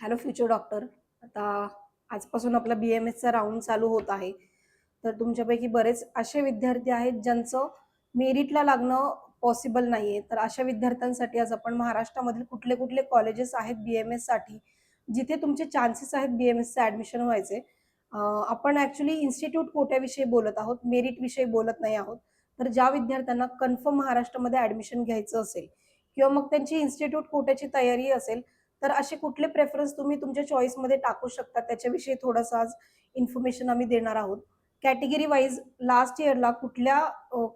Hello future doctor. आता आजपासून आपला बी एम एसचा राऊंड चालू होत आहे. तर तुमच्यापैकी बरेच असे विद्यार्थी आहेत ज्यांचं मेरिटला लागणं पॉसिबल नाही आहे तर अशा विद्यार्थ्यांसाठी आज आपण महाराष्ट्रामधील कुठले कुठले कॉलेजेस आहेत बी एम एससाठी जिथे तुमचे चान्सेस आहेत बी एम एसचं ॲडमिशन व्हायचे. आपण ॲक्च्युली इन्स्टिट्यूट कोट्याविषयी बोलत आहोत मेरिटविषयी बोलत नाही आहोत. तर ज्या विद्यार्थ्यांना कन्फर्म महाराष्ट्रामध्ये ॲडमिशन घ्यायचं असेल किंवा मग त्यांची इन्स्टिट्यूट कोट्याची तयारी असेल तर असे कुठले प्रेफरन्स तुम्ही तुमच्या चॉईसमध्ये टाकू शकता? त्याच्याविषयी थोडंसं आज इन्फॉर्मेशन आम्ही देणार आहोत. कॅटेगरी वाईज लास्ट इयरला कुठल्या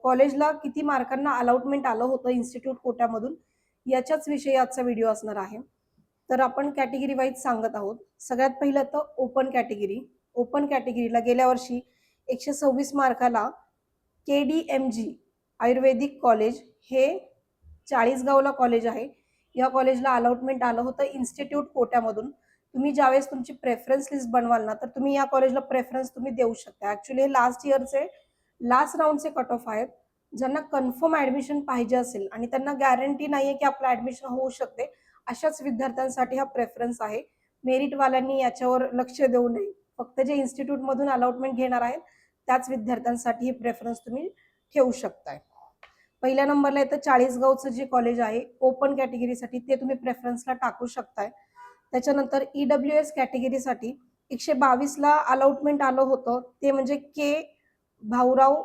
कॉलेजला किती मार्कांना अलॉटमेंट आलं होतं इन्स्टिट्यूट कोट्यामधून? याच्याच विषयी आजचा व्हिडिओ असणार आहे. तर आपण कॅटेगरी वाईज सांगत आहोत. सगळ्यात पहिलं तर ओपन कॅटेगरी ओपन कॅटेगरीला गेल्या वर्षी एकशे सव्वीस मार्काला के डी एम जी आयुर्वेदिक कॉलेज हे चाळीसगावला कॉलेज आहे. या कॉलेजला अलॉटमेंट आलं होतं इन्स्टिट्यूट कोट्यामधून. तुम्ही ज्यावेळेस तुमची प्रेफरन्स लिस्ट बनवाल ना तर तुम्ही या कॉलेजला प्रेफरन्स तुम्ही देऊ शकता. ॲक्च्युली हे लास्ट इयरचे लास्ट राऊंडचे कट ऑफ आहेत. ज्यांना कन्फर्म ॲडमिशन पाहिजे असेल आणि त्यांना गॅरंटी नाही आहे की आपलं ॲडमिशन होऊ शकते अशाच विद्यार्थ्यांसाठी हा प्रेफरन्स आहे. मेरिटवाल्यांनी याच्यावर लक्ष देऊ नये. फक्त जे इन्स्टिट्यूटमधून अलॉटमेंट घेणार आहेत त्याच विद्यार्थ्यांसाठी हे प्रेफरन्स तुम्ही ठेवू शकताय. पहिल्या नंबरला येतं चाळीसगावचं जे कॉलेज आहे ओपन कॅटेगरीसाठी ते तुम्ही प्रेफरन्सला टाकू शकताय. त्याच्यानंतर ई डब्ल्यू एस कॅटेगरीसाठी एकशे बावीसला अलॉटमेंट आलं होतं ते म्हणजे के भाऊराव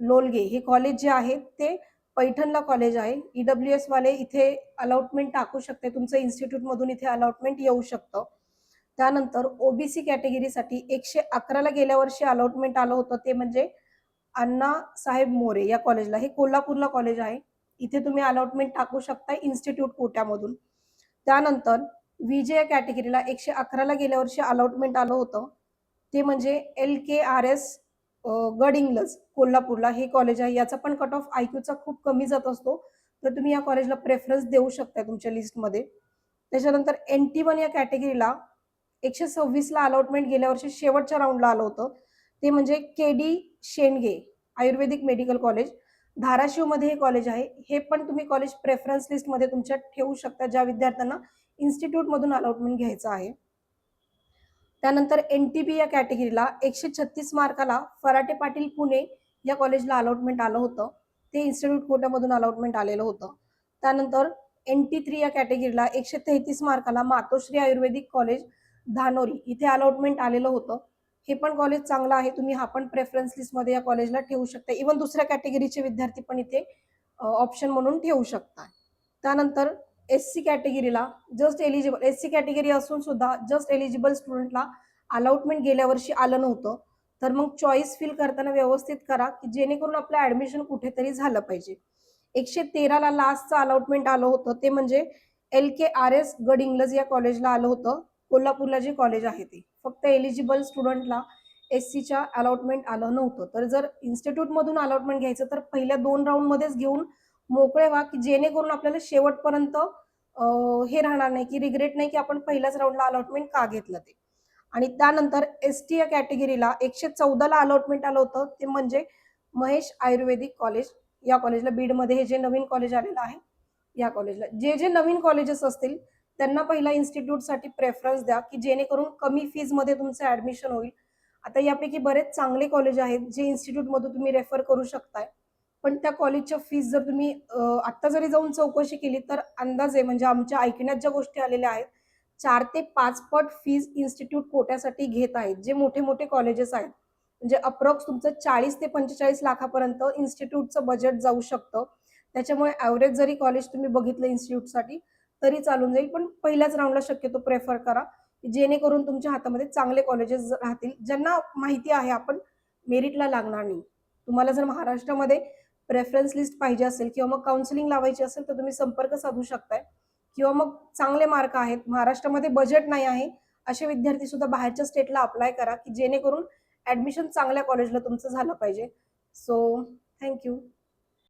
लोलगे. हे कॉलेज जे आहे ते पैठणला कॉलेज आहे. ई डब्ल्यू एस वाले इथे अलॉटमेंट टाकू शकते. तुमचं इन्स्टिट्यूटमधून इथे अलॉटमेंट येऊ शकतं. त्यानंतर ओबीसी कॅटेगरीसाठी एकशे अकराला गेल्या वर्षी अलॉटमेंट आलं होतं ते म्हणजे अण्णा साहेब मोरे या कॉलेजला हे कोल्हापूरला कॉलेज आहे. इथे तुम्ही अलॉटमेंट टाकू शकता इन्स्टिट्यूट कोट्यामधून. त्यानंतर विजय या कॅटेगरीला एकशे अकराला गेल्या वर्षी अलॉटमेंट आलं होतं. ते म्हणजे L K R S Gadhinglaj कोल्हापूरला. हे कॉलेज आहे. याचा पण कट ऑफ आयक्यूचा खूप कमी जात असतो. तर तुम्ही या कॉलेजला प्रेफरन्स देऊ शकता तुमच्या लिस्टमध्ये त्याच्यानंतर एन टी वन या कॅटेगरीला एकशे सव्वीसला अलॉटमेंट गेल्या वर्षी शेवटच्या राऊंडला आलं होतं. ते म्हणजे के डी शेंडगे आयुर्वेदिक मेडिकल कॉलेज. धाराशिवमध्ये हे कॉलेज आहे. हे पण तुम्ही कॉलेज प्रेफरन्स लिस्टमध्ये तुमच्या ठेवू शकता ज्या विद्यार्थ्यांना इन्स्टिट्यूटमधून अलॉटमेंट घ्यायचं आहे. त्यानंतर एन टी बी या कॅटेगरीला एकशे छत्तीस मार्काला फराटे पाटील पुणे या कॉलेजला अलॉटमेंट आलं होतं. ते इन्स्टिट्यूट कोट्यामधून अलॉटमेंट आलेलं होतं. त्यानंतर एन टी थ्री या कॅटेगरीला एकशे तेहतीस मार्काला मातोश्री आयुर्वेदिक कॉलेज धानोरी इथे अलॉटमेंट आलेलं होतं. हे पण कॉलेज चांगलं आहे. तुम्ही हा पण प्रेफरन्स लिस्टमध्ये या कॉलेजला ठेवू शकता. इवन दुसऱ्या कॅटेगरीचे विद्यार्थी पण इथे ऑप्शन म्हणून ठेवू शकता त्यानंतर S C कॅटेगरीला just eligible S C category असून सुद्धा जस्ट एलिजिबल स्टुडंटला अलॉटमेंट गेल्या वर्षी आलं नव्हतं. तर मग चॉईस फिल करताना व्यवस्थित करा की जेणेकरून आपलं ॲडमिशन कुठेतरी झालं पाहिजे. एकशे तेराला लास्टचं अलॉटमेंट आलं होतं. ते म्हणजे एल के आर एस गड इंग्लज या कॉलेजला आलं होतं. कोल्हापूरला जे कॉलेज आहे ते. फक्त एलिजिबल स्टुडंटला एस सीच्या अलॉटमेंट आलं नव्हतं. तर जर इन्स्टिट्यूटमधून अलॉटमेंट घ्यायचं तर पहिल्या दोन राऊंडमध्येच घेऊन मोकळे व्हा की जेणेकरून आपल्याला शेवटपर्यंत हे राहणार नाही की रिग्रेट नाही की आपण पहिल्याच राऊंडला अलॉटमेंट का घेतलं ते. आणि त्यानंतर एस टी या कॅटेगरीला एकशे चौदाला अलॉटमेंट आलं होतं ते म्हणजे महेश आयुर्वेदिक कॉलेज या कॉलेजला बीडमध्ये हे जे नवीन कॉलेज आलेलं आहे या कॉलेजला जे जे नवीन कॉलेजेस असतील त्यांना पहिला इन्स्टिट्यूटसाठी प्रेफरन्स द्या की जेणेकरून कमी फीजमध्ये तुमचं ॲडमिशन होईल. आता यापैकी बरेच चांगले कॉलेज आहेत जे इन्स्टिट्यूटमधून तुम्ही रेफर करू शकताय. पण त्या कॉलेजच्या फीज जर तुम्ही आत्ता जरी जाऊन चौकशी केली तर अंदाजे म्हणजे आमच्या ऐकण्यात ज्या गोष्टी आलेल्या आहेत चार ते पाच पट फीज इन्स्टिट्यूट कोट्यासाठी घेत आहेत जे मोठे मोठे कॉलेजेस आहेत. म्हणजे अप्रॉक्स तुमचं चाळीस ते पंचेचाळीस लाखापर्यंत इन्स्टिट्यूटचं बजेट जाऊ शकतं. त्याच्यामुळे ॲव्हरेज जरी कॉलेज तुम्ही बघितलं इन्स्टिट्यूटसाठी तरी चालून जाईल. पण पहिल्याच राऊंडला शक्यतो प्रेफर करा. जेणेकरून तुमच्या हातामध्ये चांगले कॉलेजेस राहतील. ज्यांना माहिती आहे आपण मेरिटला लागणार नाही. तुम्हाला जर महाराष्ट्रामध्ये प्रेफरन्स लिस्ट पाहिजे असेल किंवा मग काउन्सिलिंग लावायची असेल तर तुम्ही संपर्क साधू शकताय. किंवा मग चांगले मार्क आहेत. महाराष्ट्रामध्ये बजेट नाही आहे. असे विद्यार्थी सुद्धा बाहेरच्या स्टेटला अप्लाय करा की जेणेकरून ॲडमिशन चांगल्या कॉलेजला तुमचं झालं पाहिजे. So thank you